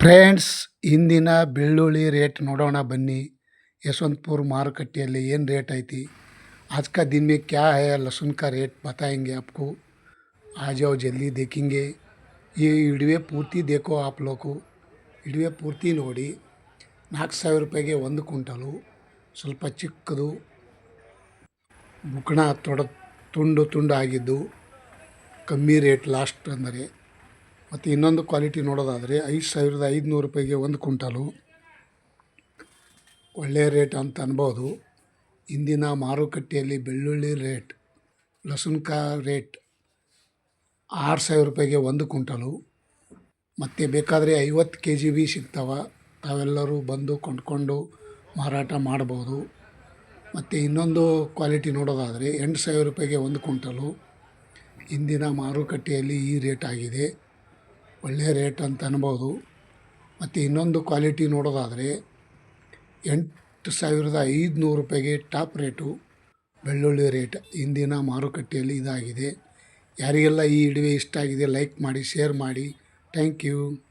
Friends ಇಂದಿನ ಬೆಳ್ಳುಳ್ಳಿ rate ನೋಡೋಣ ಬನ್ನಿ ಯಶವಂತಪುರ ಮಾರುಕಟ್ಟೆಯಲ್ಲಿ ಏನು ರೇಟ್ ಐತಿ आज का दिन में क्या है लहसुन का रेट बताएंगे आपको आ जाओ जल्दी देखेंगे ಈ ಇಡುವೆ ಪೂರ್ತಿ देखो आप लोग को ಇಡುವೆ ಪೂರ್ತಿ ನೋಡಿ ನಾಲ್ಕು ಸಾವಿರ ರೂಪಾಯಿಗೆ ಒಂದು ಕ್ವಿಂಟಲು ಸ್ವಲ್ಪ ಚಿಕ್ಕದು ಬುಕ್ಣ ತೊಡ ತುಂಡು ತುಂಡು ಆಗಿದ್ದು ಕಮ್ಮಿ ರೇಟ್ ಲಾಸ್ಟ್ ಅಂದರೆ ಮತ್ತು ಇನ್ನೊಂದು ಕ್ವಾಲಿಟಿ ನೋಡೋದಾದರೆ ಐದು ಸಾವಿರದ ಐದುನೂರು ರೂಪಾಯಿಗೆ ಒಂದು ಕುಂಟಲು ಒಳ್ಳೆಯ ರೇಟ್ ಅಂತ ಅನ್ಬೋದು. ಇಂದಿನ ಮಾರುಕಟ್ಟೆಯಲ್ಲಿ ಬೆಳ್ಳುಳ್ಳಿ ರೇಟ್ ಲಸುನ್ಕ ರೇಟ್ ಆರು ಸಾವಿರ ರೂಪಾಯಿಗೆ ಒಂದು ಕುಂಟಲು ಮತ್ತು ಬೇಕಾದರೆ ಐವತ್ತು ಕೆ ಜಿ ಬಿ ಸಿಗ್ತಾವೆ. ತಾವೆಲ್ಲರೂ ಬಂದು ಕೊಂಡ್ಕೊಂಡು ಮಾರಾಟ ಮಾಡ್ಬೋದು. ಮತ್ತು ಇನ್ನೊಂದು ಕ್ವಾಲಿಟಿ ನೋಡೋದಾದರೆ ಎಂಟು ಸಾವಿರ ರೂಪಾಯಿಗೆ ಒಂದು ಕುಂಟಲು ಇಂದಿನ ಮಾರುಕಟ್ಟೆಯಲ್ಲಿ ಈ ರೇಟ್ ಆಗಿದೆ. ಒಳ್ಳೆಯ ರೇಟ್ ಅಂತ ಅನ್ಬೋದು. ಮತ್ತು ಇನ್ನೊಂದು ಕ್ವಾಲಿಟಿ ನೋಡೋದಾದರೆ ಎಂಟು ಸಾವಿರದ ಐದುನೂರು ರೂಪಾಯಿಗೆ ಟಾಪ್ ರೇಟು. ಬೆಳ್ಳುಳ್ಳಿ ರೇಟ್ ಇಂದಿನ ಮಾರುಕಟ್ಟೆಯಲ್ಲಿ ಇದಾಗಿದೆ. ಯಾರಿಗೆಲ್ಲ ಈ ವಿಡಿಯೋ ಇಷ್ಟ ಆಗಿದೆ, ಲೈಕ್ ಮಾಡಿ, ಶೇರ್ ಮಾಡಿ, ಥ್ಯಾಂಕ್ ಯು.